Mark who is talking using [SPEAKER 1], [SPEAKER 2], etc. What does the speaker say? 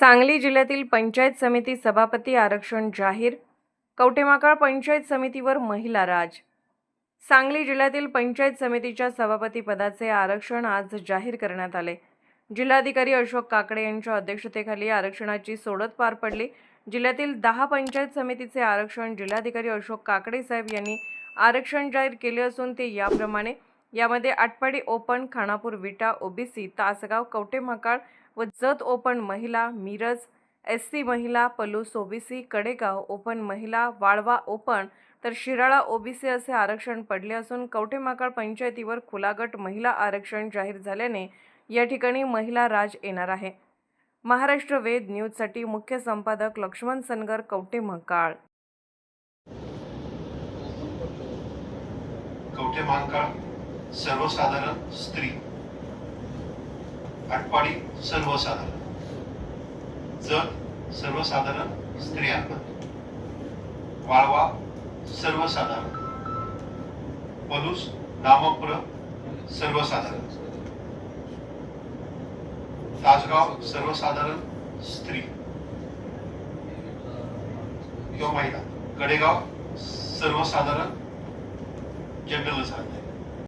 [SPEAKER 1] सांगली जिल्ह्यातील पंचायत समिती सभापती आरक्षण जाहीर कवटेमाकाळ पंचायत समितीवर महिला राज. सांगली जिल्ह्यातील पंचायत समितीच्या सभापतीपदाचे आरक्षण आज जाहीर करण्यात आले. जिल्हाधिकारी अशोक काकडे यांच्या अध्यक्षतेखाली आरक्षणाची सोडत पार पडली. जिल्ह्यातील दहा पंचायत समितीचे आरक्षण जिल्हाधिकारी अशोक काकडे साहेब यांनी आरक्षण जाहीर केले असून ते याप्रमाणे यामध्ये आटपाडी ओपन खानापूर विटा ओबीसी तासगाव कवटेमहाकाळ व जत ओपन महिला मिरज एस सी महिला पलूस ओबीसी कडेगाव ओपन महिला वाळवा ओपन तर शिराळा ओबीसी असे आरक्षण पडले असून कवटेमाकाळ पंचायतीवर खुलागट महिला आरक्षण जाहीर झाल्याने या ठिकाणी महिला राज येणार आहे. महाराष्ट्र वेद न्यूजसाठी मुख्य संपादक लक्ष्मण सनगर कवटेमहाकाळ
[SPEAKER 2] कवठे महाकाळ? सर्वसाधारण स्त्री. आटपाडी सर्वसाधारण. जत सर्वसाधारण स्त्रियांना वाळवा सर्वसाधारण. पलूस नामप्र सर्वसाधारण. तासगाव सर्वसाधारण स्त्री. किंवा महिला. कडेगाव सर्वसाधारण जनरल झाले